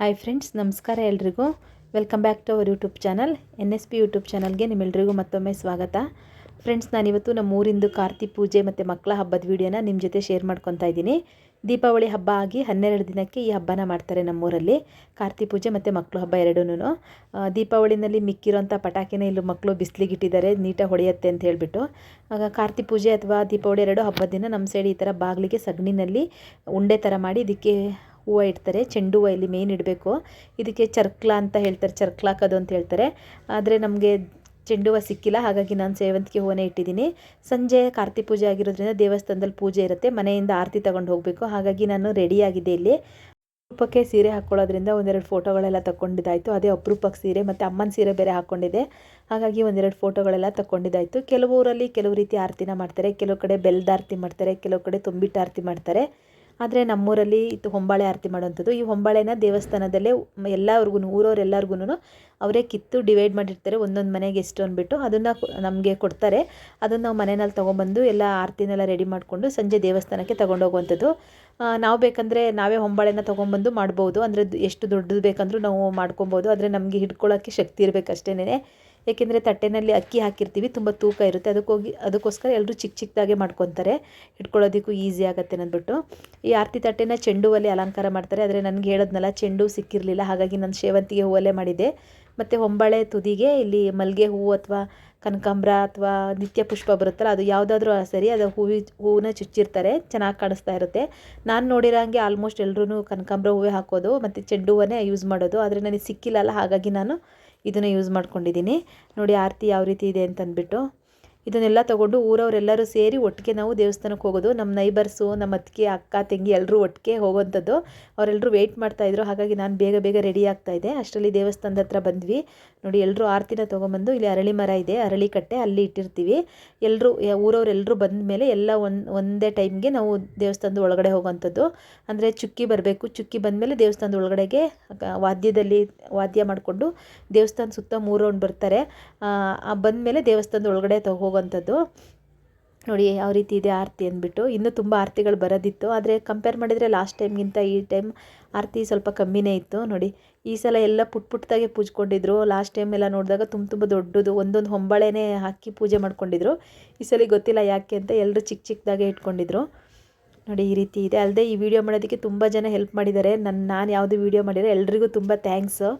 Hi friends ನಮಸ್ಕಾರ ಎಲ್ರಿಗೂ. Welcome back to our YouTube channel N S P YouTube ಚಾನಲ್ಗೆ ನಿಮ್ಮೆಲ್ರಿಗೂ ಮತ್ತೊಮ್ಮೆ ಸ್ವಾಗತ. ಫ್ರೆಂಡ್ಸ್ ನಾನಿವತ್ತು ನಮ್ಮ ಊರಿಂದು ಕಾರ್ತಿ ಪೂಜೆ ಮತ್ತು ಮಕ್ಕಳ ಹಬ್ಬದ ವೀಡಿಯೋನ ನಿಮ್ಮ ಜೊತೆ ಶೇರ್ ಮಾಡ್ಕೊತಾ ಇದ್ದೀನಿ. ದೀಪಾವಳಿ ಹಬ್ಬ ಆಗಿ ಹನ್ನೆರಡು ದಿನಕ್ಕೆ ಈ ಹಬ್ಬನ ಮಾಡ್ತಾರೆ ನಮ್ಮೂರಲ್ಲಿ. ಕಾರ್ತಿ ಪೂಜೆ ಮತ್ತು ಮಕ್ಕಳು ಹಬ್ಬ ಎರಡೂ ದೀಪಾವಳಿನಲ್ಲಿ ಮಿಕ್ಕಿರೋಂಥ ಪಟಾಕಿನ ಇಲ್ಲಿ ಮಕ್ಕಳು ಬಿಸಿಲಿಗಿಟ್ಟಿದ್ದಾರೆ ನೀಟಾಗಿ ಹೊಡೆಯುತ್ತೆ ಅಂತ ಹೇಳಿಬಿಟ್ಟು. ಆಗ ಕಾರ್ತಿ ಪೂಜೆ ಅಥವಾ ದೀಪಾವಳಿ ಎರಡು ಹಬ್ಬದ ದಿನ ನಮ್ಮ ಸೈಡ್ ಈ ಥರ ಬಾಗಿಲಿಗೆ ಸಗಣಿನಲ್ಲಿ ಉಂಡೆ ಥರ ಮಾಡಿ ಇದಕ್ಕೆ ಹೂವು ಇಡ್ತಾರೆ, ಚೆಂಡು ಹೂವು ಇಲ್ಲಿ ಮೇನ್ ಇಡಬೇಕು. ಇದಕ್ಕೆ ಚರ್ಕ್ಲ ಅಂತ ಹೇಳ್ತಾರೆ ಚರ್ಕ್ಲ ಹಾಕೋದು ಅಂತ ಹೇಳ್ತಾರೆ. ಆದರೆ ನಮಗೆ ಚೆಂಡು ಹೂವು ಸಿಕ್ಕಿಲ್ಲ, ಹಾಗಾಗಿ ನಾನು ಸೇವಂತಿಗೆ ಹೂವನ್ನ ಇಟ್ಟಿದ್ದೀನಿ. ಸಂಜೆ ಕಾರ್ತಿ ಪೂಜೆ ಆಗಿರೋದ್ರಿಂದ ದೇವಸ್ಥಾನದಲ್ಲಿ ಪೂಜೆ ಇರುತ್ತೆ, ಮನೆಯಿಂದ ಆರತಿ ತಗೊಂಡು ಹೋಗಬೇಕು. ಹಾಗಾಗಿ ನಾನು ರೆಡಿಯಾಗಿದೆ ಇಲ್ಲಿ. ಅಪರೂಪಕ್ಕೆ ಸೀರೆ ಹಾಕ್ಕೊಳ್ಳೋದ್ರಿಂದ ಒಂದೆರಡು ಫೋಟೋಗಳೆಲ್ಲ ತಗೊಂಡಿದ್ದಾಯಿತು ಅದೇ ಅಪರೂಪಕ್ಕೆ ಸೀರೆ ಮತ್ತು ಅಮ್ಮನ ಸೀರೆ ಬೇರೆ ಹಾಕ್ಕೊಂಡಿದೆ ಹಾಗಾಗಿ ಒಂದೆರಡು ಫೋಟೋಗಳೆಲ್ಲ ತಗೊಂಡಿದ್ದಾಯಿತು ಕೆಲವು ಊರಲ್ಲಿ ಕೆಲವು ರೀತಿ ಆರತಿನ ಮಾಡ್ತಾರೆ, ಕೆಲವು ಕಡೆ ಬೆಲ್ದ ಆರತಿ ಮಾಡ್ತಾರೆ, ಕೆಲವು ಕಡೆ ತುಂಬಿಟ್ಟು ಆರತಿ ಮಾಡ್ತಾರೆ. ಆದರೆ ನಮ್ಮೂರಲ್ಲಿ ಇದು ಹೊಂಬಾಳೆ ಆರತಿ ಮಾಡುವಂಥದ್ದು. ಈ ಹೊಂಬಾಳೆನ ದೇವಸ್ಥಾನದಲ್ಲೇ ಎಲ್ಲರಿಗೂ ಊರವ್ರು ಎಲ್ಲರಿಗೂ ಅವರೇ ಕಿತ್ತು ಡಿವೈಡ್ ಮಾಡಿರ್ತಾರೆ. ಒಂದೊಂದು ಮನೆಗೆ ಎಷ್ಟು ಅಂದ್ಬಿಟ್ಟು ಅದನ್ನು ನಮಗೆ ಕೊಡ್ತಾರೆ. ಅದನ್ನು ನಾವು ಮನೆಯಲ್ಲಿ ತೊಗೊಂಬಂದು ಎಲ್ಲ ಆರತಿನೆಲ್ಲ ರೆಡಿ ಮಾಡಿಕೊಂಡು ಸಂಜೆ ದೇವಸ್ಥಾನಕ್ಕೆ ತೊಗೊಂಡೋಗುವಂಥದ್ದು. ನಾವು ಬೇಕಂದರೆ ನಾವೇ ಹೊಂಬಾಳೆನ ತೊಗೊಂಬಂದು ಮಾಡ್ಬೋದು. ಅಂದರೆ ಎಷ್ಟು ದೊಡ್ಡದು ಬೇಕಂದರೂ ನಾವು ಮಾಡ್ಕೊಬೋದು. ಆದರೆ ನಮಗೆ ಹಿಡ್ಕೊಳ್ಳೋಕ್ಕೆ ಶಕ್ತಿ ಇರಬೇಕು ಅಷ್ಟೇನೆ ಏಕೆಂದರೆ ತಟ್ಟೆನಲ್ಲಿ ಅಕ್ಕಿ ಹಾಕಿರ್ತೀವಿ, ತುಂಬ ತೂಕ ಇರುತ್ತೆ. ಅದಕ್ಕೋಗಿ ಅದಕ್ಕೋಸ್ಕರ ಎಲ್ಲರೂ ಚಿಕ್ಕ ಚಿಕ್ಕದಾಗೆ ಮಾಡ್ಕೊತಾರೆ. ಇಟ್ಕೊಳ್ಳೋದಕ್ಕೂ ಈಸಿ ಆಗುತ್ತೆ ಅಂದ್ಬಿಟ್ಟು. ಈ ಆರತಿ ತಟ್ಟೆನ ಚೆಂಡು ಹೂವಲ್ಲಿ ಅಲಂಕಾರ ಮಾಡ್ತಾರೆ. ಆದರೆ ನನಗೆ ಹೇಳೋದ್ನಲ್ಲ, ಚೆಂಡು ಸಿಕ್ಕಿರಲಿಲ್ಲ. ಹಾಗಾಗಿ ನಾನು ಸೇವಂತಿಗೆ ಹೂವಲ್ಲೇ ಮಾಡಿದ್ದೆ ಮತ್ತು ಹೊಂಬಾಳೆ ತುದಿಗೆ ಇಲ್ಲಿ ಮಲ್ಲಿಗೆ ಹೂವು ಅಥವಾ ಕನಕಾಂಬ್ರ ಅಥವಾ ನಿತ್ಯ ಪುಷ್ಪ ಬರುತ್ತಲ್ಲ, ಅದು ಯಾವುದಾದ್ರೂ ಸರಿ ಅದು ಹೂವಿ, ಹೂವನ್ನ ಚುಚ್ಚಿರ್ತಾರೆ. ಚೆನ್ನಾಗಿ ಕಾಣಿಸ್ತಾ ಇರುತ್ತೆ. ನಾನು ನೋಡಿರೋ ಹಾಗೆ ಆಲ್ಮೋಸ್ಟ್ ಎಲ್ಲರೂ ಕನಕಾಂಬ್ರ ಹೂವೇ ಹಾಕೋದು, ಮತ್ತು ಚೆಂಡು ಹೂವನ್ನೇ ಯೂಸ್ ಮಾಡೋದು. ಆದರೆ ನನಗೆ ಸಿಕ್ಕಿಲ್ಲಲ್ಲ, ಹಾಗಾಗಿ ನಾನು ಇದನ್ನು ಯೂಸ್ ಮಾಡ್ಕೊಂಡಿದ್ದೀನಿ. ನೋಡಿ ಆರತಿ ಯಾವ ರೀತಿ ಇದೆ ಅಂತಂದ್ಬಿಟ್ಟು ಇದನ್ನೆಲ್ಲ ತೊಗೊಂಡು ಊರವರೆಲ್ಲರೂ ಸೇರಿ ಒಟ್ಟಿಗೆ ನಾವು ದೇವಸ್ಥಾನಕ್ಕೆ ಹೋಗೋದು. ನಮ್ಮ ನೈಬರ್ಸು, ನಮ್ಮ ಅತ್ತಿಗೆ, ಅಕ್ಕ, ತಂಗಿ ಎಲ್ಲರೂ ಒಟ್ಟಿಗೆ ಹೋಗೋವಂಥದ್ದು ಅವರೆಲ್ಲರೂ ವೆಯ್ಟ್ ಮಾಡ್ತಾಯಿದ್ರು ಹಾಗಾಗಿ ನಾನು ಬೇಗ ಬೇಗ ರೆಡಿ ಆಗ್ತಾಯಿದ್ದೆ ಅಷ್ಟರಲ್ಲಿ ದೇವಸ್ಥಾನದ ಹತ್ರ ಬಂದ್ವಿ. ನೋಡಿ ಎಲ್ಲರೂ ಆರತಿನ ತೊಗೊಂಬಂದು ಇಲ್ಲಿ ಅರಳಿ ಮರ ಇದೆ. ಅರಳಿ ಕಟ್ಟೆ, ಅಲ್ಲಿ ಇಟ್ಟಿರ್ತೀವಿ. ಎಲ್ಲರೂ ಊರವರೆಲ್ಲರೂ ಬಂದ ಮೇಲೆ ಎಲ್ಲ ಒಂದು, ಒಂದೇ ಟೈಮ್ಗೆ ನಾವು ದೇವಸ್ಥಾನದ ಒಳಗಡೆ ಹೋಗೋವಂಥದ್ದು ಅಂದರೆ ಚುಕ್ಕಿ ಬರಬೇಕು. ಚುಕ್ಕಿ ಬಂದಮೇಲೆ ದೇವಸ್ಥಾನದ ಒಳಗಡೆಗೆ ವಾದ್ಯದಲ್ಲಿ ವಾದ್ಯ ಮಾಡಿಕೊಂಡು ದೇವಸ್ಥಾನ ಸುತ್ತ ಮೂರು ಬರ್ತಾರೆ. ಬಂದಮೇಲೆ ದೇವಸ್ಥಾನದ ಒಳಗಡೆ ತಗೋ ಹೋಗುವಂಥದ್ದು. ನೋಡಿ, ಯಾವ ರೀತಿ ಇದೆ ಆರತಿ ಅಂದ್ಬಿಟ್ಟು. ಇನ್ನೂ ತುಂಬ ಆರತಿಗಳು ಬರೋದಿತ್ತು. ಆದರೆ ಕಂಪೇರ್ ಮಾಡಿದರೆ ಲಾಸ್ಟ್ ಟೈಮ್ಗಿಂತ ಈ ಟೈಮ್ ಆರತಿ ಸ್ವಲ್ಪ ಕಮ್ಮಿನೇ ಇತ್ತು. ನೋಡಿ, ಈ ಸಲ ಎಲ್ಲ ಪುಟ್ ಪುಟ್ಟದಾಗೆ ಪೂಜ್ಕೊಂಡಿದ್ರು. ಲಾಸ್ಟ್ ಟೈಮ್ ಎಲ್ಲ ನೋಡಿದಾಗ ತುಂಬ ತುಂಬ ದೊಡ್ಡದು. ಒಂದೊಂದು ಹೊಂಬಳೆನೇ ಹಾಕಿ ಪೂಜೆ ಮಾಡ್ಕೊಂಡಿದ್ರು. ಈ ಸಲ ಗೊತ್ತಿಲ್ಲ ಯಾಕೆ ಅಂತ ಎಲ್ಲರೂ ಚಿಕ್ಕ ಚಿಕ್ಕದಾಗೆ ಇಟ್ಕೊಂಡಿದ್ರು. ನೋಡಿ, ಈ ರೀತಿ ಇದೆ. ಅಲ್ಲದೆ ಈ ವಿಡಿಯೋ ಮಾಡೋದಕ್ಕೆ ತುಂಬ ಜನ ಹೆಲ್ಪ್ ಮಾಡಿದ್ದಾರೆ. ನನ್ನ ನಾನು ಯಾವುದು ವಿಡಿಯೋ ಮಾಡಿದರೆ ಎಲ್ರಿಗೂ ತುಂಬ ಥ್ಯಾಂಕ್ಸು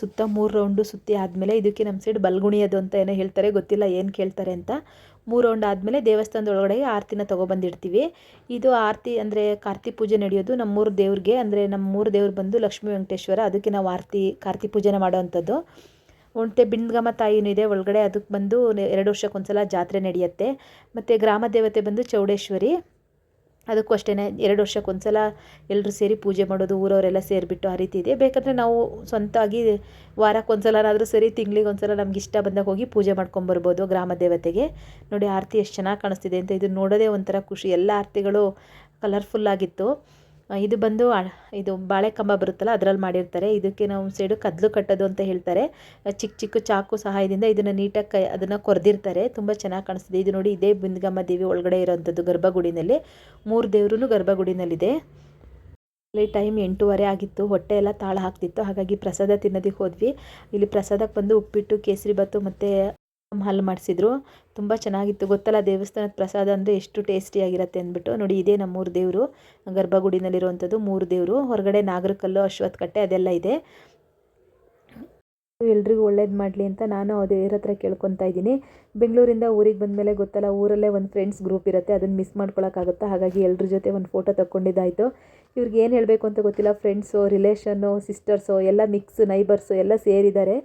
ಸುತ್ತ ಮೂರು ರೌಂಡು ಸುತ್ತಿ ಆದಮೇಲೆ ಇದಕ್ಕೆ ನಮ್ಮ ಸೈಡ್ ಬಲ್ಗುಣಿಯೋದು ಅಂತ ಏನೋ ಹೇಳ್ತಾರೆ, ಗೊತ್ತಿಲ್ಲ ಏನು ಕೇಳ್ತಾರೆ ಅಂತ. ಮೂರು ರೌಂಡ್ ಆದಮೇಲೆ ದೇವಸ್ಥಾನದ ಒಳಗಡೆ ಆರತಿನ ತೊಗೊಬಂದಿಡ್ತೀವಿ ಇದು ಆರತಿ ಅಂದರೆ ಕಾರ್ತಿ ಪೂಜೆ ನಡೆಯೋದು ನಮ್ಮೂರು ದೇವ್ರಿಗೆ, ಅಂದರೆ ನಮ್ಮ ಮೂರು ದೇವ್ರು ಬಂದು ಲಕ್ಷ್ಮೀ ವೆಂಕಟೇಶ್ವರ, ಅದಕ್ಕೆ ನಾವು ಆರತಿ, ಕಾರ್ತಿ ಪೂಜೆನ ಮಾಡೋವಂಥದ್ದು ಒಂಟೆ ಬಿಂದ್ಗಮ್ಮ ತಾಯಿನೂ ಇದೆ, ಒಳಗಡೆ ಅದಕ್ಕೆ ಬಂದು ಎರಡು ವರ್ಷಕ್ಕೊಂದ್ಸಲ ಜಾತ್ರೆ ನಡೆಯುತ್ತೆ. ಮತ್ತು ಗ್ರಾಮ ದೇವತೆ ಬಂದು ಚೌಡೇಶ್ವರಿ. ಅದಕ್ಕೂ ಅಷ್ಟೇ ಎರಡು ವರ್ಷಕ್ಕೊಂದ್ಸಲ ಎಲ್ಲರೂ ಸೇರಿ ಪೂಜೆ ಮಾಡೋದು, ಊರವರೆಲ್ಲ ಸೇರಿಬಿಟ್ಟು ಆ ರೀತಿ ಇದೆ. ಬೇಕಂದರೆ ನಾವು ಸ್ವಂತವಾಗಿ ವಾರಕ್ಕೊಂದ್ಸಲನಾದರೂ ಸರಿ ತಿಂಗಳಿಗೆ ಒಂದ್ಸಲ ನಮ್ಗೆ ಇಷ್ಟ ಬಂದಾಗ ಹೋಗಿ ಪೂಜೆ ಮಾಡ್ಕೊಂಬರ್ಬೋದು ಗ್ರಾಮ ದೇವತೆಗೆ. ನೋಡಿ, ಆರತಿ ಎಷ್ಟು ಚೆನ್ನಾಗಿ ಕಾಣಿಸ್ತಿದೆ ಅಂತ, ಇದು ನೋಡೋದೇ ಒಂಥರ ಖುಷಿ. ಎಲ್ಲ ಆರತಿಗಳು ಕಲರ್ಫುಲ್ಲಾಗಿತ್ತು ಇದು ಬಂದು ಇದು ಬಾಳೆ ಕಂಬ ಬರುತ್ತಲ್ಲ, ಅದರಲ್ಲಿ ಮಾಡಿರ್ತಾರೆ. ಇದಕ್ಕೆ ನಾವು ಸೈಡು ಕದ್ಲು ಕಟ್ಟೋದು ಅಂತ ಹೇಳ್ತಾರೆ. ಚಿಕ್ಕ ಚಿಕ್ಕ ಚಾಕು ಸಹಾಯದಿಂದ ಇದನ್ನು ನೀಟಾಗಿ ಕೈ, ಅದನ್ನು ಕೊರೆದಿರ್ತಾರೆ. ತುಂಬ ಚೆನ್ನಾಗಿ ಕಾಣಿಸ್ತಿದೆ. ಇದು ನೋಡಿ ಇದೇ ಬಿಂದಗಮ್ಮ ದೇವಿ ಒಳಗಡೆ ಇರೋವಂಥದ್ದು ಗರ್ಭಗುಡಿನಲ್ಲಿ. ಮೂರು ದೇವ್ರೂ ಗರ್ಭಗುಡಿನಲ್ಲಿದೆ. ಇಲ್ಲಿ ಟೈಮ್ ಎಂಟೂವರೆ ಆಗಿತ್ತು. ಹೊಟ್ಟೆ ಎಲ್ಲ ತಾಳ ಹಾಕ್ತಿತ್ತು. ಹಾಗಾಗಿ ಪ್ರಸಾದ ತಿನ್ನೋದಕ್ಕೆ ಹೋದ್ವಿ. ಇಲ್ಲಿ ಪ್ರಸಾದಕ್ಕೆ ಬಂದು ಉಪ್ಪಿಟ್ಟು, ಕೇಸರಿ ಮತ್ತು ಹಾಲು ಮಾಡಿಸಿದ್ರು. ತುಂಬ ಚೆನ್ನಾಗಿತ್ತು. ಗೊತ್ತಲ್ಲ, ದೇವಸ್ಥಾನದ ಪ್ರಸಾದ ಅಂದರೆ ಎಷ್ಟು ಟೇಸ್ಟಿಯಾಗಿರುತ್ತೆ ಅಂದ್ಬಿಟ್ಟು. ನೋಡಿ, ಇದೇ ನಮ್ಮೂರು ದೇವರು. ಗರ್ಭಗುಡಿನಲ್ಲಿರುವಂಥದ್ದು ಮೂರು ದೇವರು. ಹೊರಗಡೆ ನಾಗರಕಲ್ಲು ಅಶ್ವತ್ಥ ಕಟ್ಟೆ ಅದೆಲ್ಲ ಇದೆ. ಎಲ್ರಿಗೂ ಒಳ್ಳೇದು ಮಾಡಲಿ ಅಂತ ನಾನು ಅದೇ ಹತ್ರ ಕೇಳ್ಕೊತಾ ಇದ್ದೀನಿ. ಬೆಂಗಳೂರಿಂದ ಊರಿಗೆ ಬಂದಮೇಲೆ ಗೊತ್ತಲ್ಲ, ಊರಲ್ಲೇ ಒಂದು ಫ್ರೆಂಡ್ಸ್ ಗ್ರೂಪ್ ಇರುತ್ತೆ. ಅದನ್ನು ಮಿಸ್ ಮಾಡ್ಕೊಳಕ್ಕಾಗುತ್ತಾ? ಹಾಗಾಗಿ ಎಲ್ಲರ ಜೊತೆ ಒಂದು ಫೋಟೋ ತಗೊಂಡಿದ್ದಾಯಿತು ಇವ್ರಿಗೆ ಏನು ಹೇಳಬೇಕು ಅಂತ ಗೊತ್ತಿಲ್ಲ. ಫ್ರೆಂಡ್ಸು ರಿಲೇಷನ್ನು ಸಿಸ್ಟರ್ಸು ಎಲ್ಲ ಮಿಕ್ಸ್ ನೈಬರ್ಸು ಎಲ್ಲ ಸೇರಿದ್ದಾರೆ.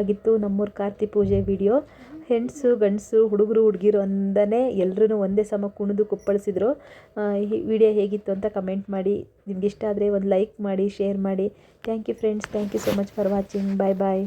ಆಗಿತ್ತು ನಮ್ಮೂರ ಕಾರ್ತಿ ಪೂಜೆ ವಿಡಿಯೋ. ಹೆಣ್ಸು ಗಂಡಸು, ಹುಡುಗರು, ಹುಡುಗಿರು ಅಂದನೇ ಎಲ್ಲರೂ ಒಂದೇ ಸಮ ಕುಣಿದು ಕುಪ್ಪಳಿಸಿದ್ರು. ವಿಡಿಯೋ ಹೇಗಿತ್ತು ಅಂತ ಕಮೆಂಟ್ ಮಾಡಿ. ನಿಮ್ಗೆ ಇಷ್ಟ ಆದರೆ ಒಂದು ಲೈಕ್ ಮಾಡಿ, ಶೇರ್ ಮಾಡಿ. Thank you friends, thank you so much for watching. Bye bye.